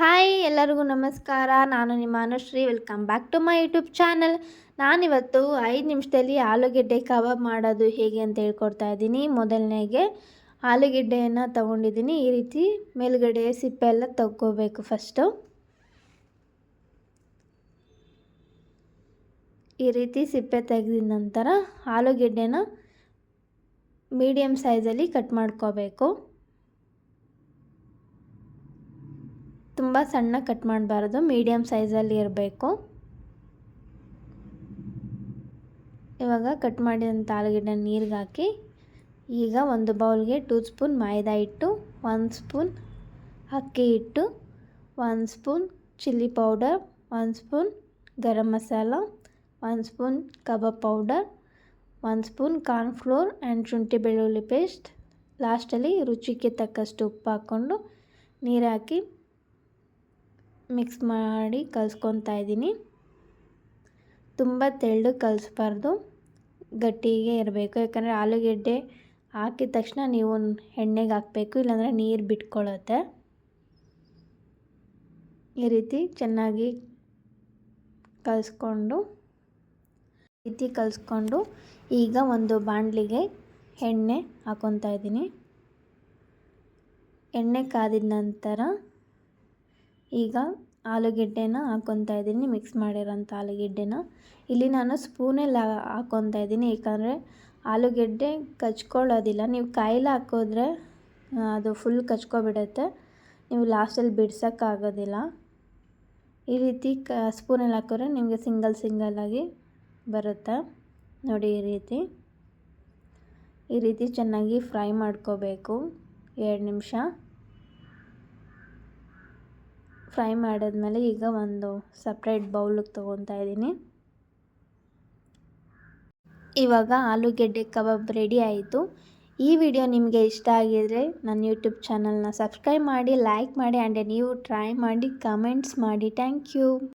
Hi ಎಲ್ಲರಿಗೂ ನಮಸ್ಕಾರ. ನಾನು ನಿಮ್ಮ Anushree. Welcome back to my YouTube channel ನಾನಿವತ್ತು ಐದು ನಿಮಿಷದಲ್ಲಿ ಆಲೂಗೆಡ್ಡೆ ಕಬಾಬ್ ಮಾಡೋದು ಹೇಗೆ ಅಂತ ಹೇಳ್ಕೊಡ್ತಾ ಇದ್ದೀನಿ. ಮೊದಲನೇಗೆ ಆಲೂಗೆಡ್ಡೆಯನ್ನು ತೊಗೊಂಡಿದ್ದೀನಿ. ಈ ರೀತಿ ಮೇಲುಗಡೆ ಸಿಪ್ಪೆ ಎಲ್ಲ ತಗೋಬೇಕು ಫಸ್ಟು ಈ ರೀತಿ ಸಿಪ್ಪೆ ತೆಗೆದ ನಂತರ ಆಲೂಗೆಡ್ಡೆನ ಮೀಡಿಯಮ್ ಸೈಜಲ್ಲಿ ಕಟ್ ಮಾಡ್ಕೋಬೇಕು. ತುಂಬ ಸಣ್ಣ ಕಟ್ ಮಾಡಬಾರ್ದು ಮೀಡಿಯಮ್ ಸೈಜಲ್ಲಿ ಇರಬೇಕು. ಇವಾಗ ಕಟ್ ಮಾಡಿದಂಥ ಆಲೂಗೆಡ್ಡೆ ನೀರಿಗೆ ಹಾಕಿ, ಈಗ ಒಂದು ಬೌಲ್ಗೆ ಟೂ ಸ್ಪೂನ್ ಮೈದಾ ಹಿಟ್ಟು ಒಂದು ಸ್ಪೂನ್ ಅಕ್ಕಿ ಹಿಟ್ಟು ಒಂದು ಸ್ಪೂನ್ ಚಿಲ್ಲಿ ಪೌಡರ್ ಒಂದು ಸ್ಪೂನ್ ಗರಂ ಮಸಾಲ ಒಂದು ಸ್ಪೂನ್ ಕಬಾಬ್ ಪೌಡರ್ ಒಂದು ಸ್ಪೂನ್ ಕಾರ್ನ್ಫ್ಲೋರ್ ಆ್ಯಂಡ್ ಶುಂಠಿ ಬೆಳ್ಳುಳ್ಳಿ ಪೇಸ್ಟ್. ಲಾಸ್ಟಲ್ಲಿ ರುಚಿಗೆ ತಕ್ಕಷ್ಟು ಉಪ್ಪು ಹಾಕ್ಕೊಂಡು ನೀರು ಹಾಕಿ ಮಿಕ್ಸ್ ಮಾಡಿ ಕಲಿಸ್ಕೊತಾ ಇದ್ದೀನಿ. ತುಂಬ ತೆಳ್ಳಗೆ ಕಲಿಸ್ಬಾರ್ದು. ಗಟ್ಟಿಗೆ ಇರಬೇಕು. ಯಾಕಂದರೆ ಆಲೂಗೆಡ್ಡೆ ಹಾಕಿದ ತಕ್ಷಣ ನೀವು ಎಣ್ಣೆಗೆ ಹಾಕಬೇಕು, ಇಲ್ಲಾಂದರೆ ನೀರು ಬಿಟ್ಕೊಳ್ಳುತ್ತೆ. ಈ ರೀತಿ ಚೆನ್ನಾಗಿ ಕಲಿಸ್ಕೊಂಡು ರೀತಿ ಕಲಿಸ್ಕೊಂಡು ಈಗ ಒಂದು ಬಾಣಲಿಗೆ ಎಣ್ಣೆ ಹಾಕೊತಾ ಇದ್ದೀನಿ. ಎಣ್ಣೆ ಕಾದಿದ ನಂತರ ಈಗ ಆಲೂಗೆಡ್ಡೆನ ಹಾಕ್ಕೊತಾ ಇದ್ದೀನಿ. ಮಿಕ್ಸ್ ಮಾಡಿರೋಂಥ ಆಲೂಗೆಡ್ಡೆನ. ಇಲ್ಲಿ ನಾನು ಸ್ಪೂನಲ್ಲಿ ಹಾಕ್ಕೊತಾ ಇದ್ದೀನಿ. ಏಕೆಂದರೆ ಆಲೂಗೆಡ್ಡೆ ಕಚ್ಕೊಳ್ಳೋದಿಲ್ಲ. ನೀವು ಕಾಯಿಲೆ ಹಾಕೋದ್ರೆ ಅದು ಫುಲ್ ಕಚ್ಕೊಬಿಡುತ್ತೆ. ನೀವು ಲಾಸ್ಟಲ್ಲಿ ಬಿಡ್ಸೋಕ್ಕಾಗೋದಿಲ್ಲ. ಈ ರೀತಿ ಕ, ಸ್ಪೂನಲ್ಲಿ ಹಾಕಿದ್ರೆ ನಿಮಗೆ ಸಿಂಗಲ್ ಸಿಂಗಲಾಗಿ ಬರುತ್ತೆ. ನೋಡಿ ಈ ರೀತಿ. ಈ ರೀತಿ ಚೆನ್ನಾಗಿ ಫ್ರೈ ಮಾಡ್ಕೋಬೇಕು. ಎರಡು ನಿಮಿಷ. ಫ್ರೈ ಮಾಡಿದ್ಮೇಲೆ ಈಗ ಒಂದು ಸಪ್ರೇಟ್ ಬೌಲಿಗೆ ತೊಗೊತಾ ಇದ್ದೀನಿ. ಇವಾಗ ಆಲೂಗೆಡ್ಡೆ ಕಬಾಬ್ ರೆಡಿ ಆಯಿತು. ಈ ವಿಡಿಯೋ ನಿಮಗೆ ಇಷ್ಟ ಆಗಿದರೆ ನನ್ನ ಯೂಟ್ಯೂಬ್ ಚಾನಲ್ನ ಸಬ್ಸ್ಕ್ರೈಬ್ ಮಾಡಿ ಲೈಕ್ ಮಾಡಿ ಆ್ಯಂಡ್ ನೀವು ಟ್ರೈ ಮಾಡಿ ಕಮೆಂಟ್ಸ್ ಮಾಡಿ. Thank you